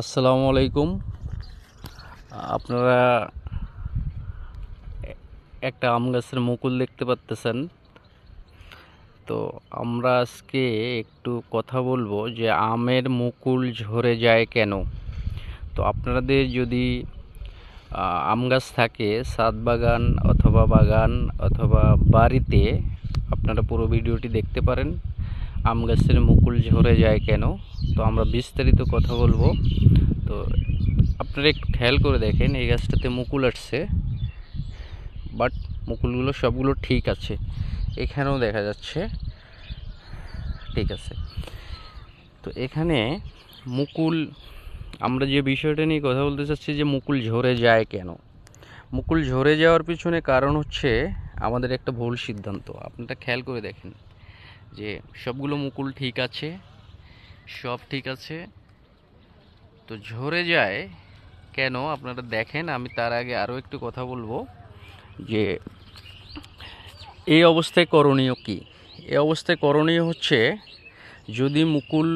আসসালামু আলাইকুম। আপনারা একটা আম গাছের মুকুল দেখতে পাচ্তেছেন। তো আমরা আজকে একটু কথা বলব যে আমের মুকুল ঝরে যায় কেন। তো আপনাদের যদি আম গাছ থাকে ছাদ বাগান অথবা বাগান অথবা বাড়িতে, আপনারা পুরো ভিডিওটি দেখতে পারেন। আম গাছের মুকুল ঝরে যায় কেন? তো আমরা বিস্তারিত কথা বলব। তো আপনারা একটু খেয়াল করে দেখেন, এই গাছটাতে মুকুল আসছে। বাট মুকুলগুলো সবগুলো ঠিক আছে। এখানেও দেখা যাচ্ছে, ঠিক আছে। তো এখানে মুকুল, আমরা যে বিষয়টা নিয়ে কথা বলতে চাচ্ছি যে মুকুল ঝরে যায় কেন? মুকুল ঝরে যাওয়ার পিছনে কারণ হচ্ছে আমাদের একটা ভুল সিদ্ধান্ত। আপনারা খেয়াল করে দেখেন। যে সবগুলো মুকুল ঠিক আছে, সব ঠিক আছে। তো ঝরে যায় কেন? আপনারা দেখেন, আমি তার আগে আরও একটু কথা বলব যে এই অবস্থায় করণীয় কি? এই অবস্থায় করণীয় হচ্ছে যদি মুকুল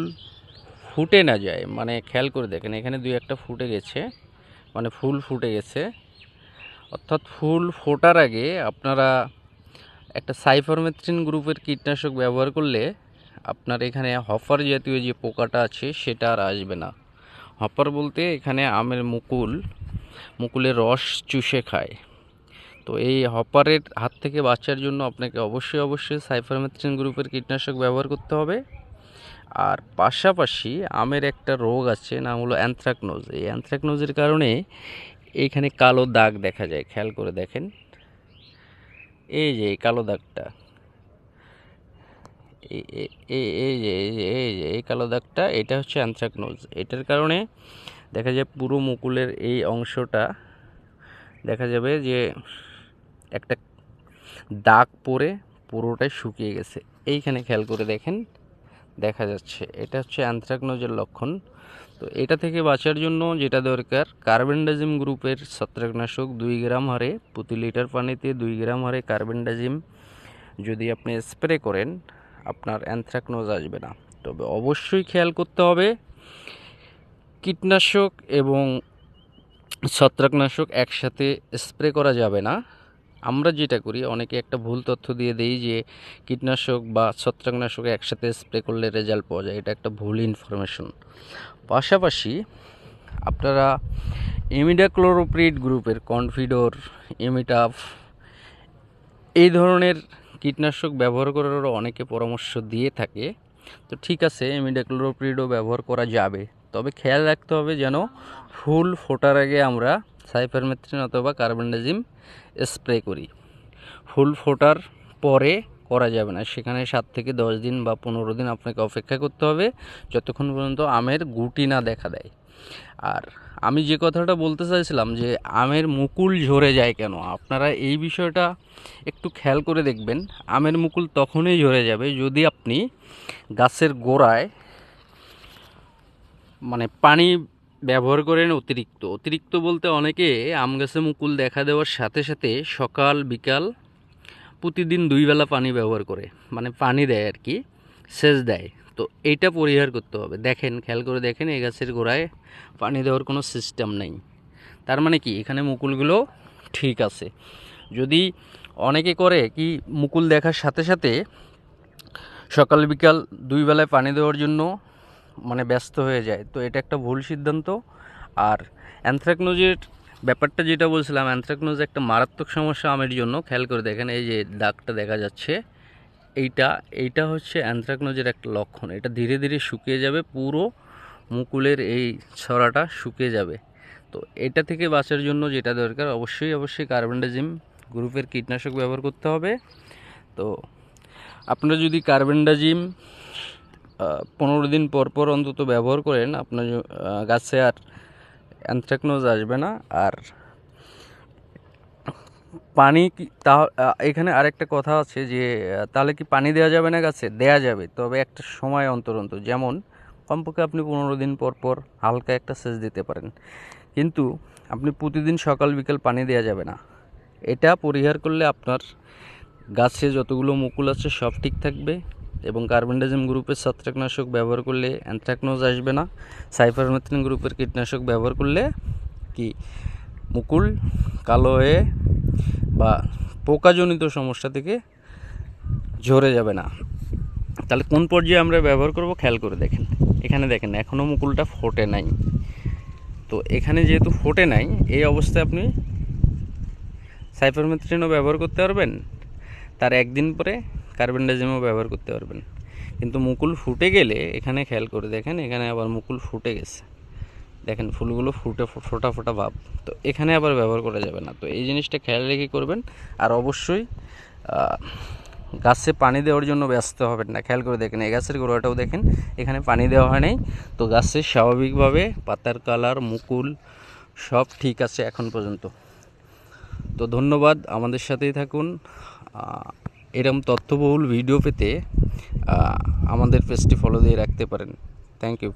ফুটে না যায় মানে খেয়াল করে দেখেন, এখানে দুই একটা ফুটে গেছে মানে ফুল ফুটে গেছে। অর্থাৎ ফুল ফোটার আগে আপনারা একটা সাইফারমেথ্রিন গ্রুপের কীটনাশক ব্যবহার করলে আপনার এখানে হফার জাতীয় যে পোকাটা আছে সেটা আর আসবে না। হপার বলতে এখানে আমের মুকুল, মুকুলের রস চুষে খায়। তো এই হপারের হাত থেকে বাঁচার জন্য আপনাকে অবশ্যই অবশ্যই সাইফারমেথ্রিন গ্রুপের কীটনাশক ব্যবহার করতে হবে। আর পাশাপাশি আমের একটা রোগ আছে, নাম হলো অ্যানথ্রাকনোজ। এই অ্যানথ্রাকনোজের কারণে এখানে কালো দাগ দেখা যায়, খেয়াল করে দেখেন। এই যে কালো দাগটা। এই যে এই যে এই যে, এই কালো দাগটা, এটা হচ্ছে অ্যানথ্রাকনোজ এটার কারণে দেখা যায় পুরো মুকুলের এই অংশটা, দেখা যাবে যে একটা দাগ পরে পুরোটাই শুকিয়ে গেছে। এইখানে খেয়াল করে দেখেন দেখা যাচ্ছে। এটা হচ্ছে অ্যানথ্রাকনোজের লক্ষণ। তো এটা থেকে বাঁচার জন্য যেটা দরকার, কার্বেন্ডাজিম গ্রুপের ছত্রাকনাশক দুই গ্রাম হারে, প্রতি লিটার পানিতে দুই গ্রাম হারে কার্বেন্ডাজিম যদি আপনি স্প্রে করেন, আপনার অ্যানথ্রাকনোজ আসবে না। তবে অবশ্যই খেয়াল করতে হবে, কীটনাশক এবং ছত্রাকনাশক একসাথে স্প্রে করা যাবে না। আমরা যেটা করি, অনেকে একটা ভুল তথ্য দিয়ে দেই যে কীটনাশক বা ছত্রাকনাশক একসাথে স্প্রে করলে রেজাল্ট পাওয়া যায়। এটা একটা ভুল ইনফরমেশন। পাশাপাশি আপনারা ইমিডাক্লোরোপ্রিড গ্রুপের কনফিডোর, ইমিটাফ এই ধরনের কীটনাশক ব্যবহার করার অনেকে পরামর্শ দিয়ে থাকে। তো ঠিক আছে, ইমিডাক্লোরোপ্রিডও ব্যবহার করা যাবে। তবে খেয়াল রাখতে হবে যেন ফুল ফোটার আগে আমরা সাইফারমেথ্রিন অথবা কার্বনডাজিম স্প্রে করি। ফুল ফোটার পরে করা যাবে না। সেখানে সাত থেকে দশ দিন বা পনেরো দিন আপনাকে অপেক্ষা করতে হবে, যতক্ষণ পর্যন্ত আমের গুটি না দেখা দেয়। আর আমি যে কথাটা বলতে চাইছিলাম যে, আমের মুকুল ঝরে যায় কেন? আপনারা এই বিষয়টা একটু খেয়াল করে দেখবেন। আমের মুকুল তখনই ঝরে যাবে যদি আপনি গাছের গোড়ায় মানে পানি ব্যবহার করেন অতিরিক্ত। অতিরিক্ত বলতে অনেকে আম গাছে মুকুল দেখা দেওয়ার সাথে সাথে সকাল, বিকাল প্রতিদিন দুইবেলা পানি ব্যবহার করে মানে পানি দেয় আর কি, সেচ দেয়। তো এইটা পরিহার করতে হবে। দেখেন, খেয়াল করে দেখেন, এই গাছের গোড়ায় পানি দেওয়ার কোনো সিস্টেম নেই। তার মানে কি? এখানে মুকুলগুলো ঠিক আছে। যদি অনেকে করে কি মুকুল দেখার সাথে সাথে সকাল, বিকাল দুই বেলায় পানি দেওয়ার জন্য মানে ব্যস্ত হয়ে যায়। তো এটা একটা ভুল সিদ্ধান্ত। আর অ্যানথ্রাকনোজের ব্যাপারটা যেটা বলছিলাম, অ্যানথ্রাকনোজ একটা মারাত্মক সমস্যা আমের জন্য। খেয়াল করে দেখেন, এই যে দাগটা দেখা যাচ্ছে, এইটা এইটা হচ্ছে অ্যানথ্রাকনোজের একটা লক্ষণ। এটা ধীরে ধীরে শুকিয়ে যাবে, পুরো মুকুলের এই ছড়াটা শুকিয়ে যাবে। তো এটা থেকে বাঁচার জন্য যেটা দরকার, অবশ্যই অবশ্যই কার্বনডাজিম গ্রুপের কীটনাশক ব্যবহার করতে হবে। তো আপনারা যদি কার্বনডাজিম পনেরো দিন পর পর অন্তত ব্যবহার করেন, আপনার গাছে আর অ্যানথ্রাকনোজ আসবে না। আর পানি কি, তা এখানে আরেকটা কথা আছে যে তাহলে কি পানি দেওয়া যাবে না গাছে? দেয়া যাবে, তবে একটা সময় অন্তর অন্তর। যেমন, কমপক্ষে আপনি পনেরো দিন পর পর হালকা একটা সেচ দিতে পারেন। কিন্তু আপনি প্রতিদিন সকাল, বিকাল পানি দেওয়া যাবে না। এটা পরিহার করলে আপনার গাছে যতগুলো মুকুল আছে সব ঠিক থাকবে। এবং কার্বনডাজিম গ্রুপের ছত্রাকনাশক ব্যবহার করলে অ্যানথ্রাকনোজ আসবে না। সাইফারমেথ্রিন গ্রুপের কীটনাশক ব্যবহার করলে কি? মুকুল, কালো হয়ে বা পোকাজনিত সমস্যা থেকে ঝরে যাবে না। তাহলে কোন পর্যায়ে আমরা ব্যবহার করব? খেয়াল করে দেখেন। এখানে দেখেন এখনও মুকুলটা ফোটে নাই। তো এখানে যেহেতু ফোটে নাই, এই অবস্থায় আপনি সাইফারমেথ্রিনও ব্যবহার করতে পারবেন। তার একদিন পরে কার্বনডাজিমও ব্যবহার করতে পারবেন। কিন্তু মুকুল ফুটে গেলে এখানে খেয়াল করে দেখেন, এখানে আবার মুকুল ফুটে গেছে। দেখেন, ফুলগুলো ফুটে ফোটা ফোটা ভাব। তো এখানে আবার ব্যবহার করা যাবে না। তো এই জিনিসটা খেয়াল রেখে করবেন। আর অবশ্যই গাছে পানি দেওয়ার জন্য ব্যস্ত হবেন না। খেয়াল করে দেখেন, এই গাছের গোড়াটাও দেখেন, এখানে পানি দেওয়া হয় নাই। তো গাছের স্বাভাবিকভাবে পাতার কালার, মুকুল সব ঠিক আছে এখন পর্যন্ত। তো ধন্যবাদ। আমাদের সাথেই থাকুন। এরম তথ্যবহুল ভিডিও পেতে আমাদের পেজটি ফলো দিয়ে রাখতে পারেন। Thank you